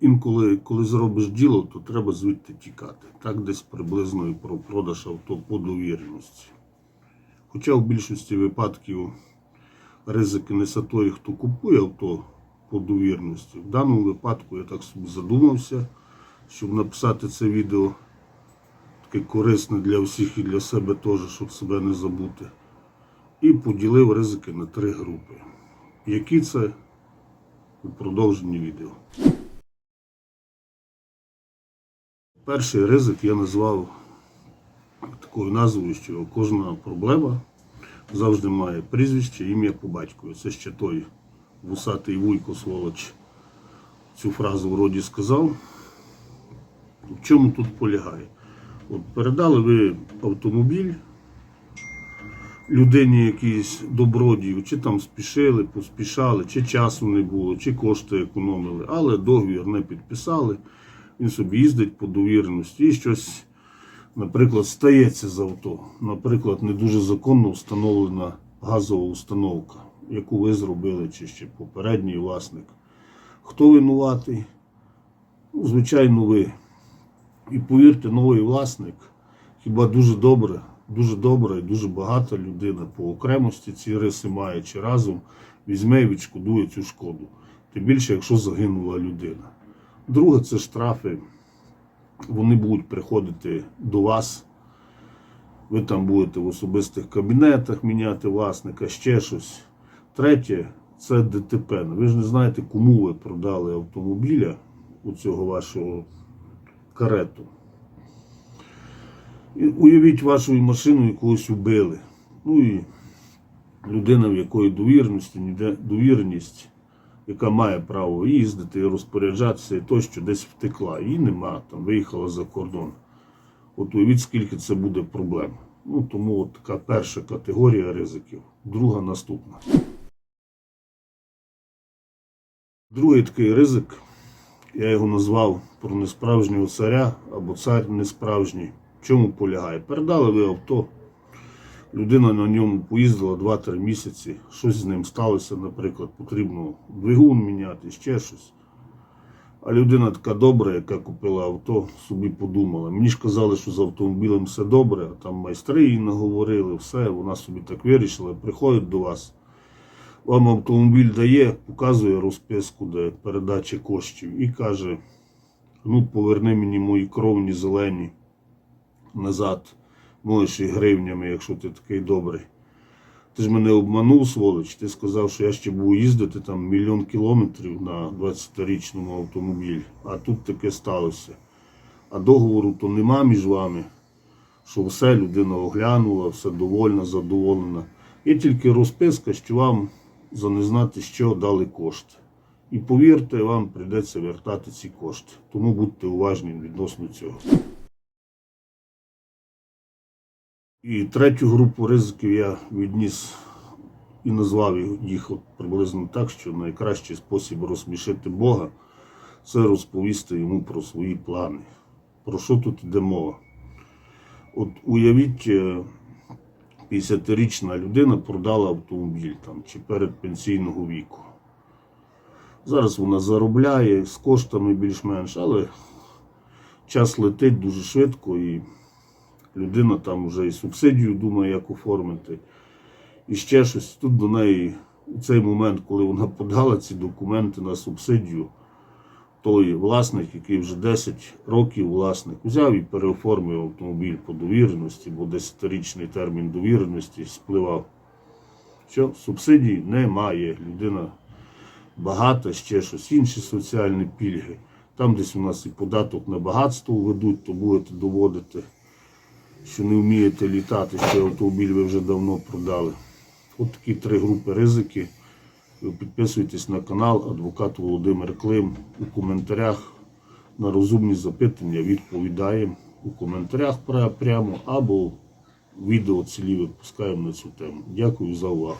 інколи, коли зробиш діло, то треба звідти тікати. Так десь приблизно і про продаж авто по довіреності. Хоча в більшості випадків ризики несе той, хто купує авто по довірності. В даному випадку я так собі задумався, щоб написати це відео таке корисне для всіх і для себе теж, щоб себе не забути. І поділив ризики на три групи. Які це у продовженні відео. Перший ризик я назвав такою назвою, що кожна проблема завжди має прізвище, ім'я по батькові. Це ще той вусатий вуйко сволоч цю фразу вроді сказав. В чому тут полягає? От передали ви автомобіль людині якійсь добродію, чи там спішили, поспішали, чи часу не було, чи кошти економили, але договір не підписали. Він собі їздить по довіреності і щось, наприклад, стається з авто. Наприклад, не дуже законно встановлена газова установка, яку ви зробили, чи ще попередній власник. Хто винуватий? Ну, звичайно, ви. І повірте, новий власник хіба дуже добре, дуже добра і дуже багата людина по окремості ці риси має чи разом візьме і відшкодує цю шкоду. Тим більше, якщо загинула людина. Друге, це штрафи. Вони будуть приходити до вас. Ви там будете в особистих кабінетах міняти власника, ще щось. Третє це ДТП. Ви ж не знаєте, кому ви продали автомобіля у цього вашого карету. І уявіть вашу машину якогось убили. Ну і людина, в якої довірності, ніде довіреність, яка має право їздити і розпоряджатися, і тощо десь втекла. Її нема, там виїхала за кордон. От уявіть, скільки це буде проблем. Ну, тому от така перша категорія ризиків, друга наступна. Другий такий ризик, я його назвав про несправжнього царя або цар несправжній. В чому полягає? Передали ви авто, людина на ньому поїздила 2-3 місяці, щось з ним сталося, наприклад, потрібно двигун міняти, ще щось. А людина така добра, яка купила авто, собі подумала. Мені ж казали, що з автомобілем все добре, а там майстри їй наговорили, все, вона собі так вирішила, приходить до вас. Вам автомобіль дає, показує розписку, де передача коштів, і каже: ну, поверни мені мої кровні зелені назад, можеш і гривнями, якщо ти такий добрий. Ти ж мене обманув, сволоч. Ти сказав, що я ще буду їздити там мільйон кілометрів на 20-річному автомобілі, а тут таке сталося. А договору то нема між вами, що все людина оглянула, все довольна, задоволена. Є тільки розписка, що вам за не знати що дали кошти. І повірте, вам прийдеться вертати ці кошти. Тому будьте уважні відносно цього. І третю групу ризиків я відніс і назвав їх от приблизно так, що найкращий спосіб розсмішити Бога це розповісти йому про свої плани. Про що тут йде мова? От уявіть, е, 50-річна людина продала автомобіль там, чи перед пенсійного віку. Зараз вона заробляє з коштами більш-менш, але час летить дуже швидко і людина там вже і субсидію думає, як оформити. І ще щось. Тут до неї у цей момент, коли вона подала ці документи на субсидію, той власник, який вже 10 років власник, взяв і переоформив автомобіль по довіреності, бо 10-річний термін довіреності спливав. Що субсидій немає. Людина багата, ще щось, інші соціальні пільги. Там десь у нас і податок на багатство введуть, то будете доводити що не вмієте літати, що автомобіль ви вже давно продали. От такі три групи ризики. Підписуйтесь на канал Адвокат Володимир Клим. У коментарях на розумні запитання відповідаємо у коментарях прямо або відео цілі випускаємо на цю тему. Дякую за увагу.